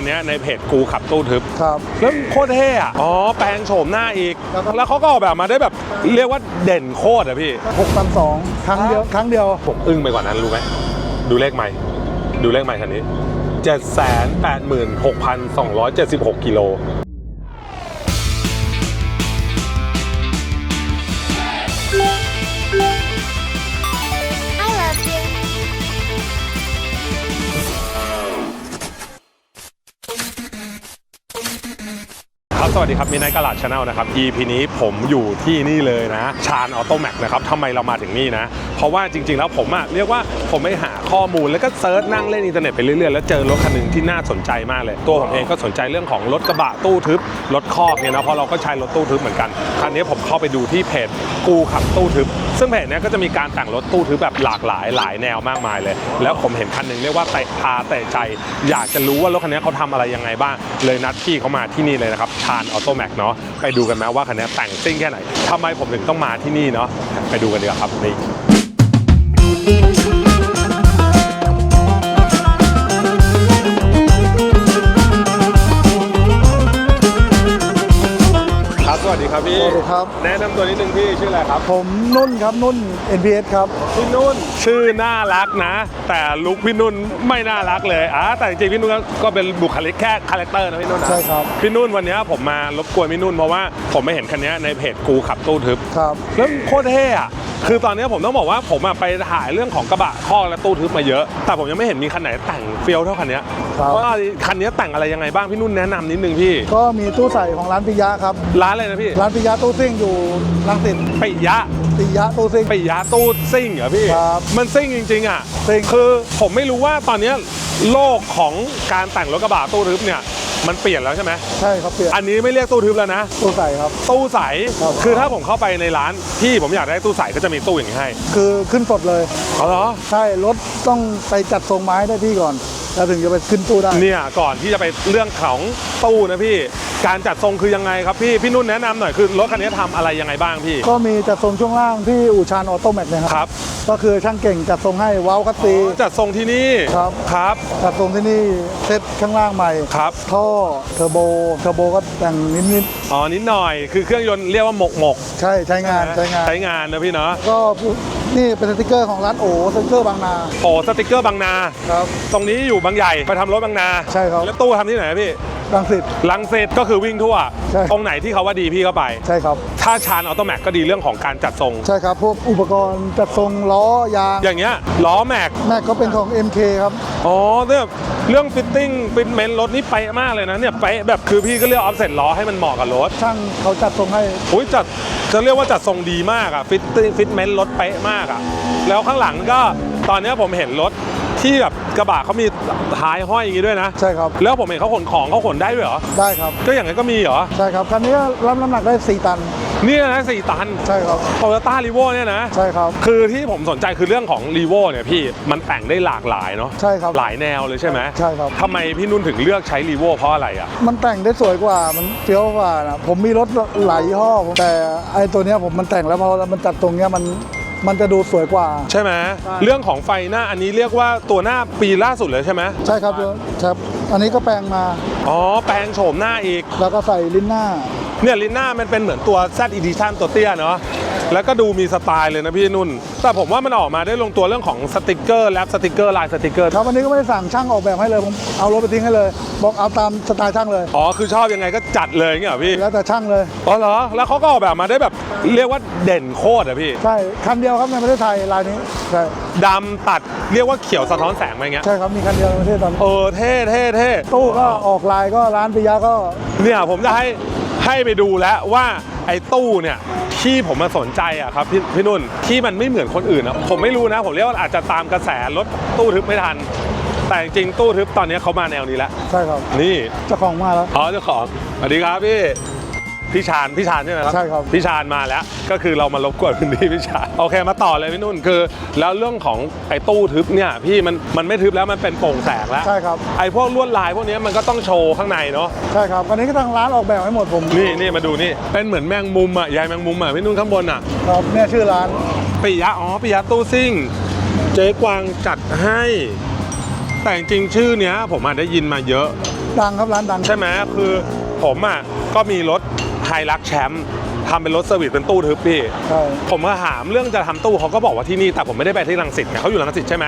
คันนี้ในเพจกูขับตู้ทึบครับแล้วโคตรเท่อะอ๋อ แปลงโฉมหน้าอีกแล้วก็แล้วเขาก็ออกแบบมาได้แบบเรียกว่าเด่นโคตรอะพี่หกพันสองครั้งเดียวครั้งเดียวผมอึ้งไปกว่านั้นรู้ไหมดูเลขใหม่ ดูเลขใหม่คันนี้786,276กิโล ดีครับมีนายกลาดชาแนลนะครับ EP นี้ผมอยู่ที่นี่เลยนะชาญออโตแม็กนะครับทำไมเรามาถึงนี่นะ เพราะว่าจริง ๆ แล้วผมอะเรียกว่าผมไปหาข้อมูลแล้วก็เซิร์ชนั่งเล่นอินเทอร์เน็ตไปเรื่อยๆ แล้วเจอรถคันหนึ่งที่น่าสนใจมากเลย ตัวผมเองก็สนใจเรื่องของรถกระบะตู้ทึบรถคอกเนี่ยนะเพราะเราก็ใช้รถตู้ทึบเหมือนกันครั้นี้ผมเข้าไปดูที่เพจกูขับตู้ทึบ ซึ่งเพจนี้ก็จะมีการแต่งรถตู้ทึบแบบหลากหลายหลายแนวมากมายเลย แล้วผมเห็นคันหนึ่งเรียกว่าเตะพาเตะใจ อยากจะรู้ว่ารถคันนี้เขาทำอะไรยังไงบ้างเลยนัดพี่เขามาที่นี่เลยนะครับชาญออโตแม็กเนาะไปดูกันไหมว่าคันนี้แต่งซิ่งแค่ไหนทำไมผมถึงต้องมาที่นี่เนาะไปดูกันดีกว่าครับนี่ วัสดีครับพี่สวัสดีครับ แนะนำตัวนิดนึงพี่ชื่ออะไรครับ ผมนุ่นครับนุ่น NPS ครับ พี่นุ่นชื่อน่ารักนะ แต่ลุคพี่นุ่นไม่น่ารักเลยอะแต่จริงๆพี่นุ่นก็ก็เป็นบุคลิกแค่คาแรคเตอร์นะพี่นุ่นนะใช่ครับ พี่นุ่นวันนี้ผมมารบกวนพี่นุ่นเพราะว่าผมไม่เห็นคันนี้ในเพจกูขับตู้ทึบ ครับ แล้วโคตรเท่อะ คือตอนนี้ผมต้องบอกว่าผมอะไปถ่ายเรื่องของกระบะข้อกและตู้ทึบมาเยอะ แต่ผมยังไม่เห็นมีคันไหนแต่งเฟี้ยวเท่าคันนี้ครับ ว่าคันนี้แต่งอะไรยังไงบ้างพี่นุ่นแนะนำนิดนึงพี่ ก็มีตู้ใส่ของร้านปิยะครับ ร้านอะไรนะพี่ร้านปิยะตู้ซิ่งอยู่รังสิตปิยะปิยะตู้ซิ่ง ปิยะตู้ซิ่งเหรอพี่ ครับมันซิ่งจริง ๆอะซิ่ง คือผมไม่รู้ว่าตอนเนี้ยโลกของการแต่งรถกระบะตู้ทึบเนี่ย มันเปลี่ยนแล้วใช่ไหมใช่ครับเปลี่ยนอันนี้ไม่เรียกตู้ทึบแล้วนะตู้ใส่ครับ ตู้ใส ครับ คือถ้าผมเข้าไปในร้านพี่ผมอยากได้ตู้ใสก็จะมีตู้อย่างนี้ให้คือขึ้นสดเลย อ๋อเหรอ ใช่รถต้องไปจัดทรงไม้ได้ที่ก่อน แล้วถึงจะไปขึ้นตู้ได้เนี่ยก่อนที่จะไปเรื่องของตู้นะพี่ การจัดทรงคือยังไงครับพี่ พี่นุ่นแนะนำหน่อยคือรถคันนี้ทำอะไรยังไงบ้างพี่ ก็มีจัดทรงช่วงล่างที่อู่ชานออโตแมกเนี่ยคครัรับบก็คือช่างเก่งจัดทรงให้ว้าวคัตซีจัดทรงที่นี่ครับครับ จัดทรงที่นี่เซ็ตข้างล่างใหม่ครับท่อเทอร์โบเทอร์โบก็แต่งนิดอ๋อนิดหน่อยคือเครื่องยนต์เรียกว่าหมกหมกๆใช่ใช้งานใช้งานใช้งานนะพี่เนาะก็ นี่เป็นสติกเกอร์ของร้านโอสติกเกอร์บางนา โอ้สติกเกอร์บางนา ครับ ตรงนี้อยู่บางใหญ่ไปทำรถบางนาใช่ครับ แล้วตู้ทำที่ไหนพี่รังสิต ลังเซตก็คือวิ่งทั่ว ใช่ ตรงไหนที่เขาว่าดีพี่ก็ไป ใช่ครับ ถ้าชานออโตแม็กก็ดีเรื่องของการจัดทรง ใช่ครับ พวกอุปกรณ์จัดทรงล้อยาง อย่างเงี้ยล้อแม็ก แม็กก็เป็นของ MK ครับ อ๋อเนี่ยเรื่องฟิตติ้งฟิตเมนต์รถนี่เป๊ะมากเลยนะเนี่ยเป๊ะแบบคือพี่ก็เลือกออฟเซ็ตล้อให้มันเหมาะกับรถช่างเขาจัดทรงให้ อุ้ยจัด จะเรียกว่าจัดทรงดีมากอะฟิตฟิตเมนต์รถเป๊ะมากอะแล้วข้างหลังก็ตอนนี้ผมเห็นรถที่แบบ กระบะเขามีท้ายห้อยอย่างงี้ด้วยนะ ใช่ครับ แล้วผมเห็นเขาขนของเขาขนได้ด้วยเหรอ ได้ครับ ก็อย่างนั้นก็มีเหรอ ใช่ครับ คันนี้รับน้ำหนักได้ 4 ตัน เนี่ยนะสี่ตันใช่ครับ โตโยต้ารีโวเนี่ยนะ ใช่ครับ คือที่ผมสนใจคือเรื่องของรีโวเนี่ยพี่ มันแต่งได้หลากหลายเนาะ ใช่ครับ หลายแนวเลยใช่ไหมใช่ครับ ทำไมพี่นุ่นถึงเลือกใช้รีโวเพราะอะไรอะ มันแต่งได้สวยกว่า มันเฟี้ยวกว่านะ ผมมีรถหลายยี่ห้อ แต่ไอ้ตัวเนี้ยผมมันแต่งแล้วพอมันจัดตรงเนี้ยมัน มันจะดูสวยกว่า ใช่ไหมใช่เรื่องของไฟหน้าอันนี้เรียกว่าตัวหน้าปีล่าสุดเลยใช่ไหมใช่ครับครับ อันนี้ก็แปลงมา อ๋อ แปลงโฉมหน้าอีก แล้วก็ใส่ลิ้นหน้า เนี่ยลินหน้ามันเป็นเหมือนตัว Z Edition ตัวเตี้ยเนาะ แล้วก็ดูมีสไตล์เลยนะพี่นุ่น แต่ผมว่ามันออกมาได้ลงตัวเรื่องของสติกเกอร์แรปสติกเกอร์ลายสติกเกอร์ครับวันนี้ก็ไม่ได้สั่งช่างออกแบบให้เลยผมเอารถไปทิ้งให้เลย บอกเอาตามสไตล์ช่างเลยอ๋อคือชอบยังไงก็จัดเลยเงี้ยเหรอพี่แล้วแต่ช่างเลยอ๋อเหรอแล้วเขาก็ออกแบบมาได้แบบเรียกว่าเด่นโคตรอะพี่ใช่คันเดียวครับในประเทศไทยลายนี้ใช่ดำตัดเรียกว่าเขียวสะท้อนแสงอะไรเงี้ยใช่ครับมีคันเดียวในประเทศตอนนี้เออเท่เท่เท่ตู้ก็ออกลายก็ร้านปิยะก็เนี่ยผมจะให้ให้ไปดูแล้วว่าไอ้ตู้เนี่ย ที่ผมมาสนใจอะครับพี่พี่นุ่นที่มันไม่เหมือนคนอื่นอะผมไม่รู้นะ ผมเรียกว่าอาจจะตามกระแสรถตู้ทึบไม่ทัน แต่จริงๆตู้ทึบตอนนี้เขามาแนวนี้แล้ว ใช่ครับ นี่เจ้าของมาแล้ว อ๋อเจ้าของสวัสดีครับพี่ พี่ชานพี่ชานใช่ไหมครับใช่ครับ พี่ชานมาแล้ว ก็คือเรามารบกวนพื้นที่พี่ชานโอเคมาต่อเลยพี่นุ่นคือ แล้วเรื่องของไอ้ตู้ทึบเนี่ยพี่มันมันไม่ทึบแล้วมันเป็นโปร่งแสงแล้วใช่ครับ ไอ้พวกลวดลายพวกนี้มันก็ต้องโชว์ข้างในเนาะใช่ครับอันนี้ก็ทางร้านออกแบบให้หมดผมนี่นี่มาดูนี่เป็นเหมือนแมงมุมอะยายแมงมุมอะพี่นุ่นข้างบนอะครับเนี่ยชื่อร้านปิยะอ๋อปิยะตู้ซิ่ง เจ๊กวางจัดให้ แต่จริงๆชื่อเนี้ยผมอาจได้ยินมาเยอะดังครับร้านดังใช่ไหมคือผมอะก็มีรถ ไฮรักแชมป์ทำเป็นรถเซอร์วิสเป็นตู้ทึบพี่ ใช่ ผมก็ถามเรื่องจะทำตู้เขาก็บอกว่าที่นี่แต่ผมไม่ได้ไปที่รังสิตไงเขาอยู่รังสิตใช่ไหม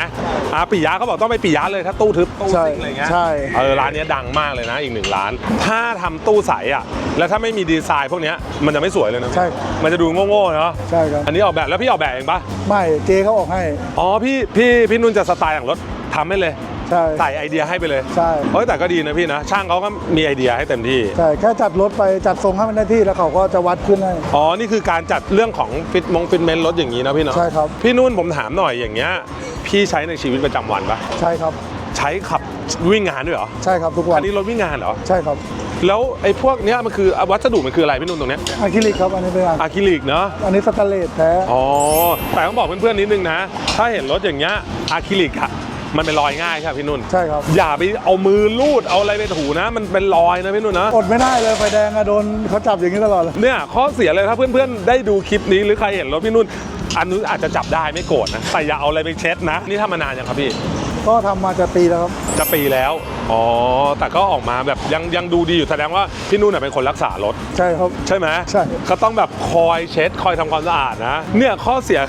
อ่าปิยะเขาบอกต้องไปปิยะเลยถ้าตู้ทึบตู้ใช่ซิ่งอะไรเงี้ยใช่ เออร้านเนี้ยดังมากเลยนะอีกหนึ่งร้าน ถ้าทำตู้ใสอะแล้วถ้าไม่มีดีไซน์พวกเนี้ยมันจะไม่สวยเลยนะใช่ มันจะดูโง่ๆเนาะใช่ครับ อันนี้ออกแบบแล้วพี่ออกแบบเองปะไม่ เจ๊เขาออกให้ อ๋อพี่พี่พี่นุ่นจะสไตล์อย่างรถทำให้เลย ใช่ ใส่ไอเดียให้ไปเลยใช่ เอ้ยแต่ก็ดีนะพี่นะ ช่างเขาก็มีไอเดียให้เต็มที่ ใช่ แค่จัดรถไปจัดทรงให้มันได้ที่แล้วเขาก็จะวัดขึ้นให้ อ๋อ นี่คือการจัดเรื่องของฟิตมงฟิตเมนต์รถอย่างนี้นะพี่เนาะใช่ครับ พี่นุ่นผมถามหน่อยอย่างเงี้ย พี่ใช้ในชีวิตประจำวันปะใช่ครับ ใช้ขับวิ่งงานด้วยเหรอใช่ครับทุกวัอันนนี้รถวิ่งงานเหรอ ใช่ครับแล้วไอ้พวกเนี้ยมันคือวัสดุมันคืออะไรพี่นุ่นตรงเนี้ยอะคริลิกครับอันนี้เป็นอะอะคริลิกเนาะ อันนี้สแตนเลสแท้ อ๋อ แต่ต้องบอกเพื่อนๆนิดนึงนะ ถ้าเห็นรถอย่างเงี้ยอะคริลิกอะ มันเป็นรอยง่ายใช่ไหมพี่นุ่น ใช่ครับ อย่าไปเอามือลูดเอาอะไรไปถูนะ มันเป็นรอยนะพี่นุ่นนะ อดไม่ได้เลยไฟแดงอะโดนเขาจับอย่างนี้ตลอดเลย เนี่ยข้อเสียเลยถ้าเพื่อนๆ ได้ดูคลิปนี้หรือใครเห็นรถพี่นุ่น อันนู้นอาจจะจับได้ไม่โกรธนะ แต่อย่าเอาอะไรไปเช็ดนะ นี่ทำมานานยังครับพี่ ก็ทำมาจะปีแล้วครับ จะปีแล้ว อ๋อ แต่ก็ออกมาแบบยังยังดูดีอยู่แสดงว่าพี่นุ่นนะเป็นคนรักษารถ ใช่ครับ ใช่ไหมใช่ ก็ต้องแบบคอยเช็ดคอยทำความสะอาดนะ เนี่ยข้อเสีย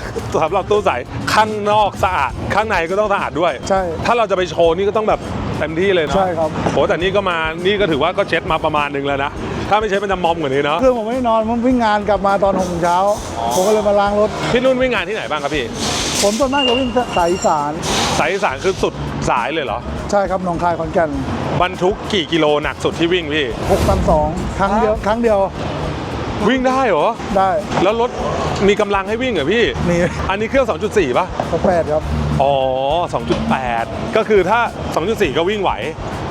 สำหรับตู้ใสข้างนอกสะอาด ข้างในก็ต้องสะอาดด้วย ใช่ ถ้าเราจะไปโชว์นี่ก็ต้องแบบเต็มที่เลยเนาะใช่ครับ โหแต่นี่ก็มานี่ก็ถือว่าก็เช็ดมาประมาณหนึงแล้วนะ ถ้าไม่เช็ดมันจะมอมกว่านี้เนาะคือผมไม่ได้นอนผมวิ่งงานกลับมาตอนหกโมงเช้า ผมก็เลยมาล้างรถพี่นุ่นวิ่งงานที่ไหนบ้างครับพี่ผมส่วนมากจะวิ่งสายอีสานสายอีสานคือสุด สายเลยเหรอ ใช่ครับหนองคายขอนแก่นบรรทุกกี่กิโลหนักสุดที่วิ่งพี่ 6ตันสองครั้งเดียวครั้งเดียววิ่งได้เหรอ ได้แล้วรถมีกำลังให้วิ่งเหรอพี่ มีอันนี้เครื่อง 2.4 ป่ะสแปดครับ อ๋อ 2.8 ก็คือถ้า 2.4 ก็วิ่งไหว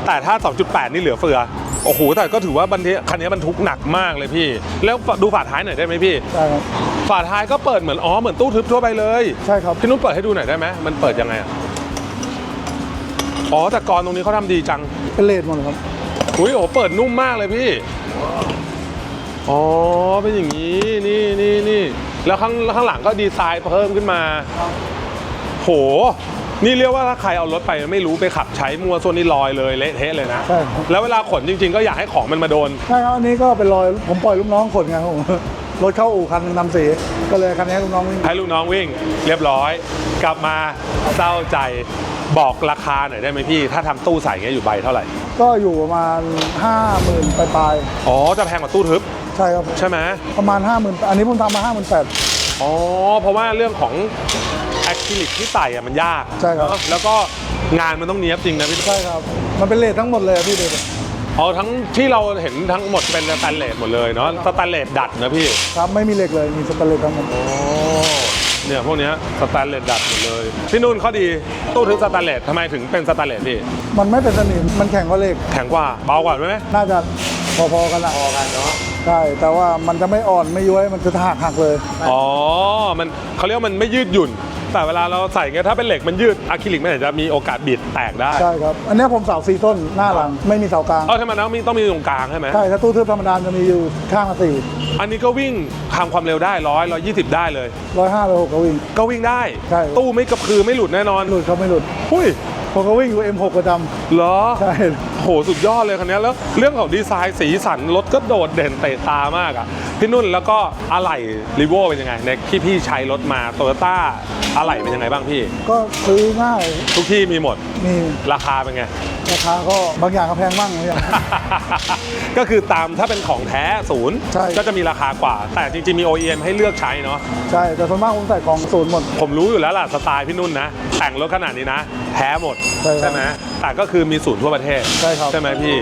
แต่ถ้า 2.8 นี่เหลือเฟือ โอ้โห แต่ก็ถือว่าบันทีคันนี้บรรทุกหนักมากเลยพี่ แล้วดูฝาท้ายหน่อยได้ไหมพี่ใช่ครับฝาท้ายก็เปิดเหมือนอ๋อเหมือนตู้ทึบทั่วไปเลย ใช่ครับ พี่นุ่นเปิดให้ดูหน่อยได้ไหมมันเปิดยังไงอะ อ๋อแต่กรตรงนี้เขาทำดีจัง เป็นเลดหมดเลยครับ อุ้ยโอ้โหเปิดนุ่มมากเลยพี่ อ๋อเป็นอย่างนี้ นี่นี่นี่แล้วข้างข้างหลังก็ดีไซน์เพิ่มขึ้นมา โห นี่เรียกว่าถ้าใครเอารถไปไม่รู้ไปขับใช้มัวส่วนนี่ลอยเลยเละเทะเลยนะ ใช่ครับ แล้วเวลาขนจริง ๆ ก็อยากให้ของมันมาโดน ใช่ครับอันนี้ก็เป็นรอยผมปล่อยลูกน้องขนไงครับผมรถเข้าอู่คันหนึงนำสีก็เลยคันนี้ให้ลูกน้องวิ่งให้ลูกน้องวิ่ง เรียบร้อย กลับมาเศร้าใจ บอกราคาหน่อยได้ไหมพี่ ถ้าทำตู้ใส่เงี้ยอยู่ใบเท่าไหร่ ก็อยู่ประมาณห้าหมื่นปลายอ๋อ จะแพงกว่าตู้ทึบๆใช่ครับ ใช่ไหมประมาณห้าหมื่นอันนี้ผมทำมาห้าหมื่นแปดอ๋อ เพราะว่าเรื่องของอะคริลิกที่ใส่อะมันยากใช่ครับ เนอะแล้วก็งานมันต้องเนี้ยบจริงนะพี่ ใช่ครับ มันเป็นเลททั้งหมดเลยอะพี่เด็กอ๋อทั้งที่เราเห็นทั้งหมดเป็นสแตนเลสหมดเลยเนาะสแตนเลสดัดนะพี่ ครับไม่มีเหล็กเลยมีสแตนเลสทั้งหมดอ๋อ เนี่ยพวกเนี้ยสแตนเลสดัดหมดเลยพี่นุ่นข้อดีตู้ทึบสแตนเลสทำไมถึงเป็นสแตนเลสพี่มันไม่เป็นสนิมมันแข็งกว่าเหล็ก แข็งกว่าเบากว่าไหมน่าจะพอๆกันละพอกันเนาะใช่แต่ว่ามันจะไม่อ่อนไม่ย้วยมันจะหักหักเลย อ๋อมันเขาเรียกว่ามันไม่ยืดหยุ่น แต่เวลาเราใส่เงี้ยถ้าเป็นเหล็กมันยืดอะคริลิกมันอาจจะมีโอกาสบิดแตกได้ใช่ครับ อันเนี้ยผมเสาสี่ต้นหน้าหลังไม่มีเสากลางเออทำไมต้องมีต้องมีตรงกลางใช่ไหมใช่ถ้าตู้ทึบธรรมดาจะมีอยู่ข้างละสี่อันนี้ก็วิ่งทำความเร็วได้ร้อยร้อยยี่สิบได้เลยร้อยห้าร้อยหกก็วิ่ง ก็วิ่งได้ ใช่ ตู้ไม่กระพือไม่หลุดแน่นอนหลุดเขาไม่หลุดหุ้ยผมก็วิ่งอยู่ M6 ประจเหรอำใช่ โห สุดยอดเลยคันนี้แล้ว เรื่องของดีไซน์สีสันรถก็โดดเด่นเตะตามากอะ พี่นุ่นแล้วก็อะไหล่รีโวเป็นยังไงในที่พี่ใช้รถมาโตโยต้าอะไหล่เป็นยังไงบ้างพี่ ก็ซื้อง่ายทุกที่มีหมดมีราคาเป็นไง ราคาก็บางอย่างก็แพงบ้างบางอย่าง ก็คือตามถ้าเป็นของแท้ศูนย์ใช่ ก็จะมีราคากว่า แต่จริงๆมี OEM ให้เลือกใช้เนาะ ใช่ แต่ส่วนมากผมใส่กล่องศูนย์หมด ผมรู้อยู่แล้วล่ะสไตล์พี่นุ่นนะ แต่งรถขนาดนี้นะ แท้หมดใช่ครับไหมแต่ก็คือมีศูนย์ทั่วประเทศใช่ครับ ไหมพี่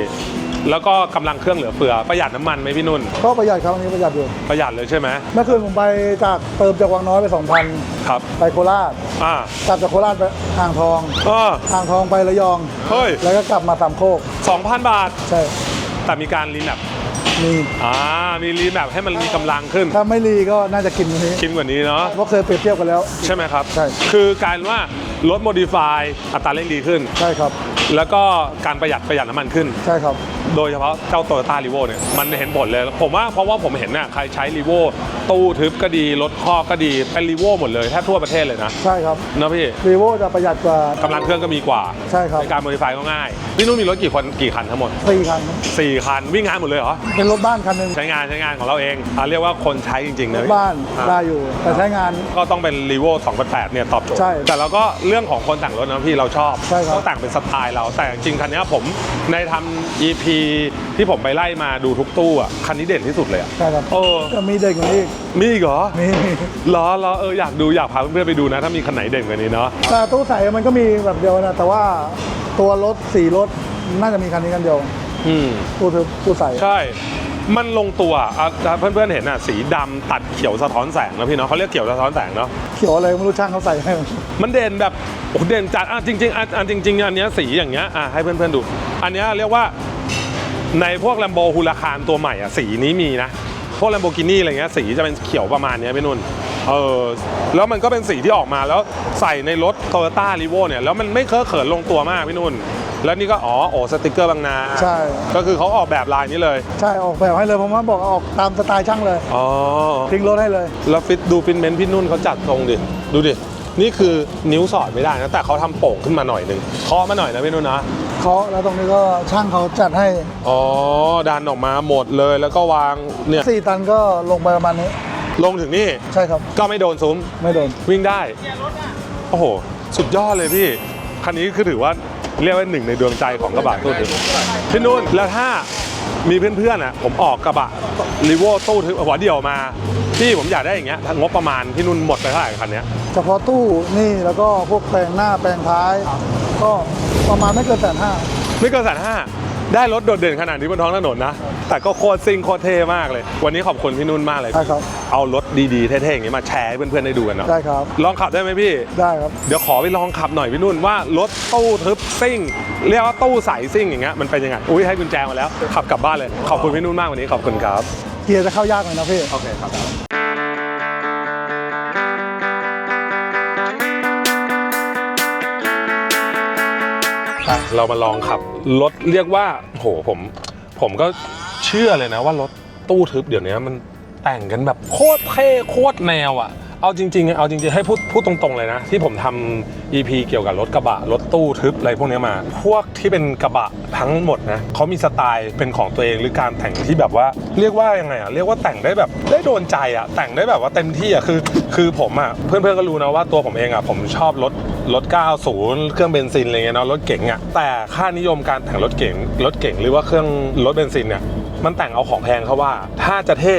แล้วก็กำลังเครื่องเหลือเฟือประหยัดน้ำมันไหมพี่นุ่น ก็ประหยัดครับอันนี้ประหยัดอยู่ประหยัดเลยใช่ไหมเมื่อคืนผมไปจากเติมจากวังน้อยไป2,000ครับไปโคราชอ่ากลับจากโคราชไปอ่างทองก็อ่างทองไประยอง เฮ้ย แล้วก็กลับมาสามโคก2,000 บาท ใช่แต่มีการรีแมปมีอ่ามีรีแมปให้มันมีกำลังขึ้นถ้าไม่รีก็น่าจะกินวันนี้กินกว่านี้เนาะ เพราะเคยเปรียบเทียบกันแล้ว ใช่ไหมครับ ใช่ คือการว่ารถโมดิฟายอัตราเร่งดีขึ้น ใช่ครับ แล้วก็การประหยัดประหยัดน้ำมันขึ้น ใช่ครับ โดยเฉพาะเจ้าโตโยต้ารีโวเนี่ยมันเห็นผลเลย ผมว่าเพราะว่าผมเห็นน่ะใครใช้รีโวตู้ทึบก็ดี รถคอกก็ดีเป็นรีโวหมดเลยแทบทั่วประเทศเลยนะใช่ครับนะพี่รีโวจะประหยัดกว่ากำลังเครื่องก็มีกว่าใช่ครับในการโมดิฟายก็ง่ายพี่นุ่นมีรถกี่คนกี่คันทั้งหมดสี่คันครับ4คันวิ่งงานหมดเลยเหรอเป็นรถบ้านคันหนึ่งใช้งานใช้งานของเราเองอะเรียกว่าคนใช้จริงๆรนะถพี่บ้านอะได้อยู่แต่ใช้งานก็ต้องเป็นรีโว2008เนี่ยตอบโจทย์ใช่แต่เราก็เรื่องของคนแต่งรถนะพี่เราชอบใช่ครับต้องแต่งเป็นสไตล์เราแต่จริงๆคันเนี้ยผมในทำ EP ที่ผมไปไล่มาดูทุกตู้อะคันนี้เด่นที่สุดเลยอะ ใช่ครับเออจะมีเด็กกว่านี้อีกมีอีกเหรอมีเหรอเหรอเอออยากดูอยากพาเพื่อนๆไปดูนะ ถ้ามีคันไหนเด่นกว่านี้เนาะแต่ตู้ใส่มันก็มีแบบเดียวนะ แต่ว่าตัวรถสี่รถน่าจะมีคันนี้กันเดียวอืม ตู้ทึบตู้ใส่ใช่ มันลงตัวอะเพื่อนๆเห็นอะสีดำตัดเขียวสะท้อนแสงนะพี่เนาะเขาเรียกเขียวสะท้อนแสงเนาะ เขียวอะไรไม่รู้ช่างเขาใส่ให้มันเด่นแบบโอ้โหเด่นจัดอะจริงๆอะอะจริงๆอันเนี้ยสีอย่างเงี้ยอะให้เพื่อนๆดู อันเนี้ยเรียกว่า ในพวก Lambo ฮูลาคานตัวใหม่อะสีนี้มีนะ พวก Lamborghini อะไรเงี้ยสีจะเป็นเขียวประมาณเนี้ยพี่นุ่นเออแล้วมันก็เป็นสีที่ออกมาแล้วใส่ในรถ Toyota r e v o เนี่ย แล้วมันไม่เคอะเขินลงตัวมากพี่นุ่น แล้วนี่ก็อ๋อโอ้สติกเกอร์บางนา ใช่ ก็คือเขาออกแบบลายนี้เลย ใช่ออกแบบให้เลยผมว่าบอกออกตามสไตล์ช่างเลยอ๋อทิ้งรถให้เลย แล้วฟิตดูฟิตเมนต์พี่นุ่นเขาจัดตรงดิ ดูดิ นี่คือนิ้วสอดไม่ได้นะ แต่เขาทำโป่งขึ้นมาหน่อยหนึ่งเคาะมาหน่อยนะพี่นุ่นนะเคาะแล้วตรงนี้ก็ช่างเขาจัดให้ อ๋อดันออกมาหมดเลยแล้วก็วางเนี่ยสี่ตันก็ลงไปประมาณนี้ ลงถึงนี่ใช่ครับ ก็ไม่โดนซุ้มไม่โดนวิ่งได้โอ้โห สุดยอดเลยพี่คันนี้คือถือว่าเรียกว่าหนึ่งในดวงใจของกระบะตู้ทึบพี่นุ่นแล้วถ้ามีเพื่อนๆอะผมออกกระบะรีโวตู้ทึบหัวเดี่ยวมา พี่ผมอยากได้อย่างเงี้ยถ้างบประมาณพี่นุ่นหมดไปเท่าไหร่กับคันเนี้ย เฉพาะตู้นี่แล้วก็พวกแปลงหน้าแปลงท้าย ก็ประมาณไม่เกินแสนห้าไม่เกินแสนห้าได้รถโดดเด่นขนาดนี้บนท้องถนนนะ แต่ก็โคตรซิ่งโคตรเท่มากเลย วันนี้ขอบคุณพี่นุ่นมากเลย ใช่ครับ เอารถดีๆเท่ๆอย่างนี้มาแชร์ให้เพื่อนๆได้ดูกันเนาะได้ครับ ลองขับได้ไหมพี่ ได้ครับ เดี๋ยวขอไปลองขับหน่อยพี่นุ่นว่ารถตู้ทึบซิ่ง เรียกว่าตู้ใสซิ่งอย่างเงี้ยมันเป็นยังไง อุ้ยให้กุญแจมาแล้ว ขับกลับบ้านเลย ขอบคุณพี่นุ่นมากวันนี้ขอบคุณครับ เกียร์จะเข้ายากหน่อยนะพี่ โอเคครับะเรามาลองขับรถเรียกว่าโหผม ผมก็เชื่อเลยนะว่ารถตู้ทึบเดี๋ยวนี้มันแต่งกันแบบโคตรเท่โคตรแนวอะเอาจริงๆ เอาจริงๆ ให้พูดพูดตรงๆ เลยนะ ที่ผมทำ EP เกี่ยวกับรถกระบะ รถตู้ทึบอะไรพวกนี้มา พวกที่เป็นกระบะทั้งหมดนะเขามีสไตล์เป็นของตัวเองหรือการแต่งที่แบบว่าเรียกว่ายังไงอะเรียกว่าแต่งได้แบบได้โดนใจอะแต่งได้แบบว่าเต็มที่อะคือ คือผมอะเพื่อนๆก็รู้นะว่าตัวผมเองอะผมชอบรถ รถ 90 เครื่องเบนซินอะไรเงี้ยเนาะรถเก๋งอะแต่ค่านิยมการแต่งรถเก๋งรถเก๋งหรือว่าเครื่องรถเบนซินเนี่ยมันแต่งเอาของแพงเขาว่า ถ้าจะเท่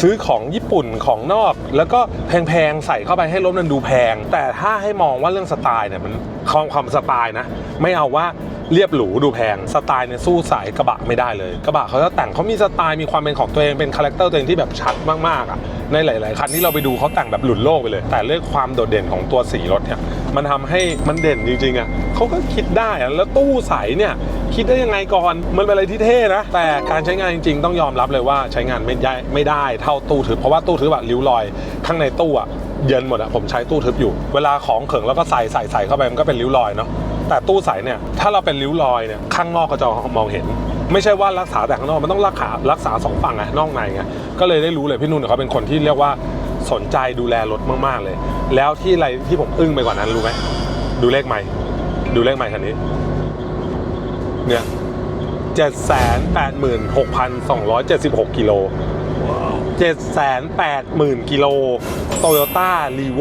ซื้อของญี่ปุ่นของนอก แล้วก็แพงๆใส่เข้าไปให้รถมันดูแพง แต่ถ้าให้มองว่าเรื่องสไตล์เนี่ยมันความความสไตล์นะ ไม่เอาว่า เรียบหรูดูแพงสไตล์เนี่ยสู้สายกระบะไม่ได้เลย กระบะเขาจะแต่งเขามีสไตล์มีความเป็นของตัวเองเป็นคาแรคเตอร์ตัวเองที่แบบชัดมากๆอะในหลาย ๆ คันที่เราไปดูเขาแต่งแบบหลุดโลกไปเลย แต่เรื่องความโดดเด่นของตัวสีรถเนี่ยมันทำให้มันเด่นจริง ๆ อะเขาก็คิดได้อะแล้วตู้ใสเนี่ยคิดได้ยังไงก่อนมันเป็นอะไรที่เท่นะ แต่การใช้งานจริง ๆ ต้องยอมรับเลยว่าใช้งานไม่ได้ไม่ได้เท่าตู้ทึบเพราะว่าตู้ทึบอะริ้วรอย ข้างในตู้อะเยินหมดอะผมใช้ตู้ทึบอยู่ เวลาของเขิงแล้วก็ใส่ใส่ใส่เข้าไปมันก็เป็นริ้วรอยเนาะ แต่ตู้ใสเนี่ยถ้าเราเป็นริ้วรอยเนี่ยข้างนอกก็จะมองเห็น ไม่ใช่ว่ารักษาแต่ข้างนอกมันต้องรักษารักษาสองฝั่งไงนอกในไงก็เลยได้รู้เลยพี่นุ่นเขาเป็นคนที่เรียกว่าสนใจดูแลรถมากๆเลย แล้วที่อะไรที่ผมอึ้งไปกว่านั้นรู้ไหมดูเลขไม่ ดูเลขไม่คันนี้ เนี่ย786,276กิโล780,000กิโลโตโยต้ารีโว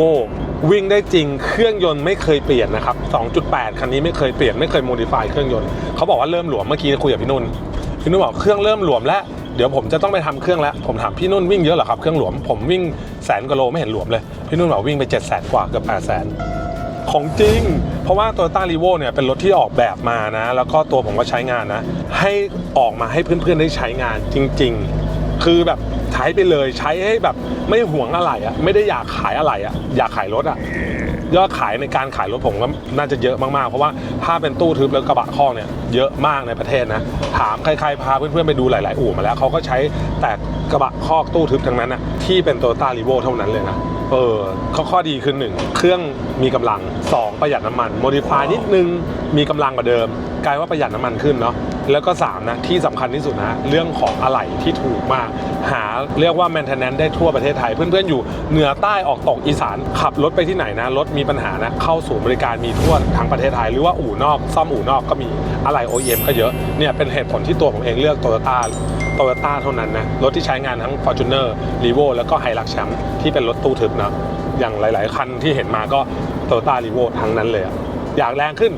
วิ่งได้จริงเครื่องยนต์ไม่เคยเปลี่ยนนะครับ 2.8 คันนี้ไม่เคยเปลี่ยนไม่เคยโมดิฟายเครื่องยนต์เขาบอกว่าเริ่มหลวมเมื่อกี้คุยกับพี่นุ่นพี่นุ่นบอกเครื่องเริ่มหลวมแล้วเดี๋ยวผมจะต้องไปทำเครื่องแล้ว ผมถามพี่นุ่นวิ่งเยอะเหรอครับเครื่องหลวมผมวิ่งแสนกว่าโลไม่เห็นหลวมเลย พี่นุ่นบอกวิ่งไป7 0 0 0 0กว่าเกือบ8 0 0 0 0ของจริง เพราะว่า Toyota r e v o เนี่ยเป็นรถที่ออกแบบมานะ แล้วก็ตัวผมก็ใช้งานนะ ให้ออกมาให้เพื่อนๆได้ใช้งานจริง ๆ คือแบบ ใช้ไปเลยใช้ให้แบบไม่หวงอะไรอะ่ะไม่ได้อยากขายอะไรอะ่ะอยากขายรถอะ่ะยอดขายในการขายรถผมก็น่าจะเยอะมากๆ เพราะว่าถ้าเป็นตู้ทึบแล้วกระบะข้อเนี่ยเยอะมากในประเทศนะ ถามใครๆพาเพื่อนๆไปดูหลายๆอู่มาแล้วเขาก็ใช้แต่กระบะข้อตู้ทึบทั้งนั้นนะที่เป็นโตต้ารีโวเท่านั้นเลยนะ เออข้อข้อดีคือหนึ่งเครื่องมีกำลัง2ประหยัดน้ำมันโมดิฟายนิดนึงมีกำลังกว่าเดิม กลายว่าประหยัดน้ำมันขึ้นเนาะแล้วก็3นะที่สำคัญที่สุดนะเรื่องของอะไหล่ที่ถูกมาก หาเรียกว่า maintenance ได้ทั่วประเทศไทย เพื่อนๆอยู่เหนือใต้ออกตกอีสานขับรถไปที่ไหนนะรถมีปัญหานะเข้าสู่นย์บริการมีทั่วทั้งประเทศไทยหรือว่าอู่นอก ซ่อมอู่นอกก็มีอะไหล่ OEM ก็เยอะเนี่ยเป็นเหตุผลที่ตัวผมเองเลือก Toyota โต โตโยต้าเท่านั้นนะ รถที่ใช้งานทั้ง Fortuner r e v o แล้วก็ Hilux Champ ที่เป็นรถตู้ทึบนะ อย่างหลาย ๆ คันที่เห็นมาก็ Toyota r e v o ทั้งนั้นเลยอยากแรงขึ้น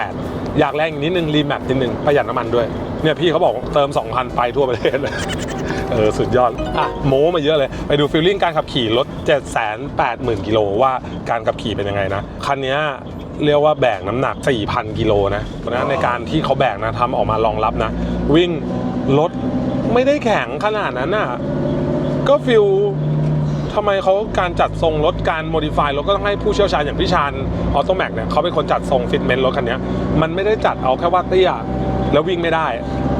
2.8 อยากแรงอีกนิดนึงรีแมปนิดนึงประหยัดน้ำมันด้วย เนี่ยพี่เขาบอกเติม 2,000 ไปทั่วประเทศเลยเออสุดยอด อะโม้มาเยอะเลย ไปดูฟีลลิ่งการขับขี่รถ 780,000 กิโลว่าการขับขี่เป็นยังไงนะ คันนี้เรียกว่าแบกน้ำหนัก 4,000 กิโลนะเพราะฉะนั้นในการที่เขาแบกนะทำออกมารองรับนะ วิ่งรถ ไม่ได้แข็งขนาดนั้นน่ะ ก็ฟิลทำไมเขาการจัดทรงรถการโมดิฟายรถก็ต้องให้ผู้เชี่ยวชาญอย่างพี่ชาญออโตแม็กเนี่ยเขาเป็นคนจัดทรงฟิตเมนต์รถคันนี้มันไม่ได้จัดเอาแค่ว่าเตี้ยแล้ววิ่งไม่ได้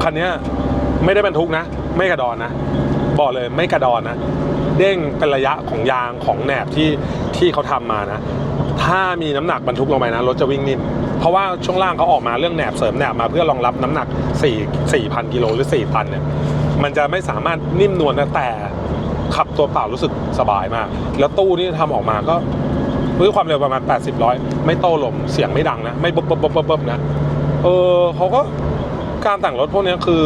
คันนี้ไม่ได้บรรทุกนะ ไม่กระดอนนะ บอกเลยไม่กระดอนนะ เด้งเป็นระยะของยางของแหนบที่ที่เขาทำมานะ ถ้ามีน้ำหนักบรรทุกลงไปนะรถจะวิ่งนิ่มเพราะว่าช่วงล่างเขาออกมาเรื่องแหนบเสริมแหนบมาเพื่อรองรับน้ำหนัก 4 4,000กิโลหรือ 4 ตันเนี่ย มันจะไม่สามารถนิ่มนวลนะแต่ขับตัวเปล่ารู้สึกสบายมาก แล้วตู้นี่ทำออกมาก็ด้วยความเร็วประมาณ 80ร้อยไม่โต้ลมเสียงไม่ดังนะ ไม่บบบบบบบบนะเออเขาก็การแต่งรถพวกนี้คือ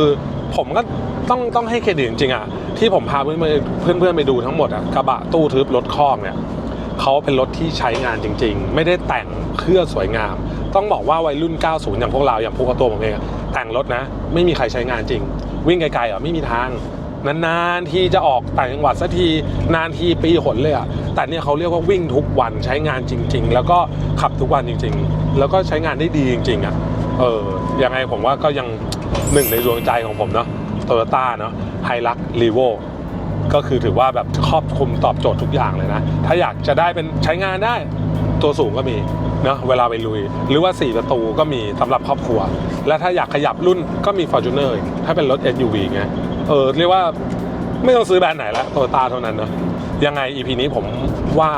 ผมก็ต้องต้องให้เครดิตจริงๆอะที่ผมพาเพื่อนๆเพื่อนไปดูทั้งหมดอะกระบะตู้ทึบรถคอกเนี่ยเขาเป็นรถที่ใช้งานจริง ๆ ไม่ได้แต่งเพื่อสวยงาม ต้องบอกว่าวัยรุ่น 90 อย่างพวกเราอย่างพวกตัวผมเองแต่งรถนะ ไม่มีใครใช้งานจริง วิ่งไกลๆอะไม่มีทางนานๆที่จะออกต่างจังหวัดสักทีนานทีปีหนเลยอะแต่เนี่ยเขาเรียกว่าวิ่งทุกวันใช้งานจริง ๆ แล้วก็ขับทุกวันจริง ๆ แล้วก็ใช้งานได้ดีจริง ๆอะเออยังไงผมว่าก็ยังหนึ่งในดวงใจของผมเนาะโตโยต้าเนาะไฮรักรีโวก็คือถือว่าแบบครอบคลุมตอบโจทย์ทุกอย่างเลยนะ ถ้าอยากจะได้เป็นใช้งานได้ ตัวสูงก็มีเนาะเวลาไปลุย หรือว่า 4 ประตูก็มีสำหรับครอบครัว และถ้าอยากขยับรุ่นก็มี Fortuner อีกถ้าเป็นรถ SUV ไงเออเรียกว่าไม่ต้องซื้อแบรนด์ไหนล้วโตโยต้าเท่านั้นเนอะยังไง EP นี้ผมว่า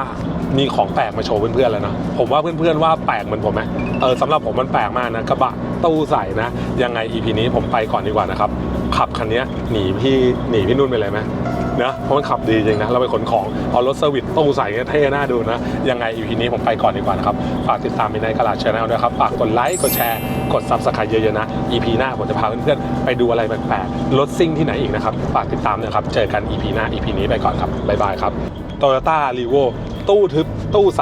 มีของแปลกมาโชว์เพื่อนๆแล้วนะผมว่าเพื่อนๆว่าแปลกเหมือนผมไหมเออสำหรับผมมันแปลกมากนะกระบะตู้ใส่นะยังไง EP นี้ผมไปก่อนดีกว่านะครับขับคันนี้หนีพี่หนีพี่นุ่นไปเลยไหม นะเพราะมันขับดีจริงนะเราไปขนของเอารถเซอร์วิสตู้ใส่เท่น่าดูนะ ยังไง EP นี้ผมไปก่อนดีกว่านะครับ ฝากติดตามในกระลาชแนลด้วยครับ ฝากกดไลค์กดแชร์กดซับสไครต์เยอะๆนะ EP หน้าผมจะพาเพื่อนๆไปดูอะไรแปลกๆรถซิ่งที่ไหนอีกนะครับฝากติดตามนะครับเจอกัน EP หน้า EP นี้ไปก่อนครับบ๊ายบายครับโตโยต้ารีโวตู้ทึบตู้ใส